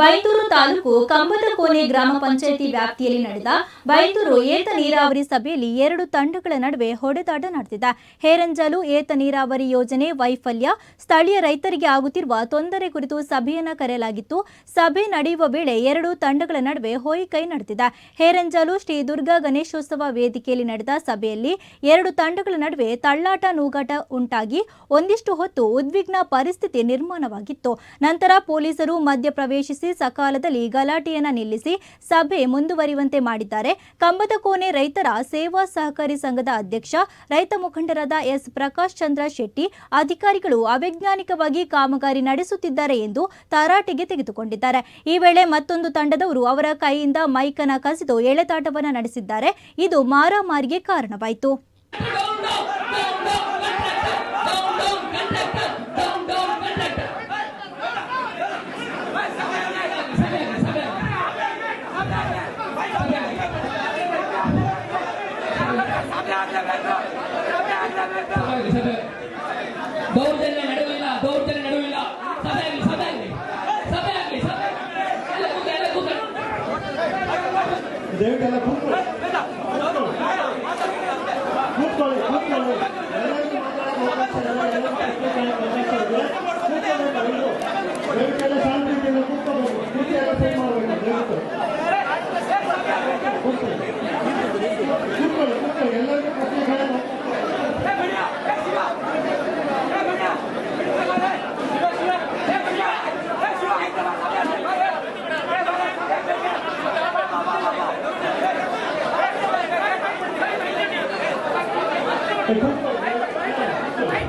ಬೈಂದೂರು ತಾಲೂಕು ಕಂಬದಕೋನೆ ಗ್ರಾಮ ಪಂಚಾಯಿತಿ ವ್ಯಾಪ್ತಿಯಲ್ಲಿ ನಡೆದ ಬೈತೂರು ಏತ ನೀರಾವರಿ ಸಭೆಯಲ್ಲಿ ಎರಡು ತಂಡಗಳ ನಡುವೆ ಹೊಡೆದಾಟ ನಡೆದಿದೆ. ಹೇರಂಜಲು ಏತ ನೀರಾವರಿ ಯೋಜನೆ ವೈಫಲ್ಯ, ಸ್ಥಳೀಯ ರೈತರಿಗೆ ಆಗುತ್ತಿರುವ ತೊಂದರೆ ಕುರಿತು ಸಭೆಯನ್ನ ಕರೆಯಲಾಗಿತ್ತು. ಸಭೆ ನಡೆಯುವ ವೇಳೆ ಎರಡು ತಂಡಗಳ ನಡುವೆ ಹೋಯಿಕೈ ನಡೆದಿದೆ. ಹೇರಂಜಲು ಶ್ರೀ ದುರ್ಗಾ ಗಣೇಶೋತ್ಸವ ವೇದಿಕೆಯಲ್ಲಿ ನಡೆದ ಸಭೆಯಲ್ಲಿ ಎರಡು ತಂಡಗಳ ನಡುವೆ ತಳ್ಳಾಟ ನೂಗಾಟ ಉಂಟಾಗಿ ಒಂದಿಷ್ಟು ಹೊತ್ತು ಉದ್ವಿಗ್ನ ಪರಿಸ್ಥಿತಿ ನಿರ್ಮಾಣವಾಗಿತ್ತು. ನಂತರ ಪೊಲೀಸರು ಮಧ್ಯಪ್ರವೇಶಿಸಿ ಸಕಾಲದಲ್ಲಿ ಗಲಾಟೆಯನ್ನ ನಿಲ್ಲಿಸಿ ಸಭೆ ಮುಂದುವರಿಯುವಂತೆ ಮಾಡಿದ್ದಾರೆ. ಕಂಬದ ಕೋನೆ ರೈತರ ಸೇವಾ ಸಹಕಾರಿ ಸಂಘದ ಅಧ್ಯಕ್ಷ, ರೈತ ಮುಖಂಡರಾದ ಎಸ್. ಪ್ರಕಾಶ್ ಚಂದ್ರ ಶೆಟ್ಟಿ, ಅಧಿಕಾರಿಗಳು ಅವೈಜ್ಞಾನಿಕವಾಗಿ ಕಾಮಗಾರಿ ನಡೆಸುತ್ತಿದ್ದಾರೆ ಎಂದು ತರಾಟೆಗೆ ತೆಗೆದುಕೊಂಡಿದ್ದಾರೆ. ಈ ವೇಳೆ ಮತ್ತೊಂದು ತಂಡದವರು ಅವರ ಕೈಯಿಂದ ಮೈಕನ ಕಸಿದು ಎಳೆತಾಟವನ್ನು ನಡೆಸಿದ್ದಾರೆ. ಇದು ಮಾರಾಮಾರಿಗೆ ಕಾರಣವಾಯಿತು. ದೌರ್ಜನ್ಯ ನಡುವಿಲ್ಲ ದೌರ್ಜನ್ಯ ನಡುವಿಲ್ಲ. ಸಭೆ ಆಗಲಿ ಸಭೆ ಆಗಲಿ ಸಭೆ ಆಗಲಿ ಸಭೆ ಕೂತ್ಕೊಳ್ಳಿ, ಕೂತ್ಕೊಳ್ಳಿ. ಕೂತ್ಕೊಳ್ಳಿ ಕೂತ್ಕೊಳ್ಳಿ. ಕೂತ್ಕೊಳ್ಳಿ ಎಲ್ಲರಿಗೂ ದಯವಿಟ್ಟೆಲ್ಲ ಶಾಂತಿಯಿಂದ ಕೂತ್ಕೋಬೇಕು. ಕೂತಿ ಎಲ್ಲ ಮಾಡಬೇಕು ಕೂತ್ಕೊಳ್ಳಿ ಕೂತ್ಕೊಳ್ಳಿ ಕೂತ್ಕೊಳ್ಳಿ ಎಲ್ಲರಿಗೂ ಪ್ರಶ್ನೆ ಕೇಳೋಕೆ ಕೂತ್ಕೊಳ್ಳಿ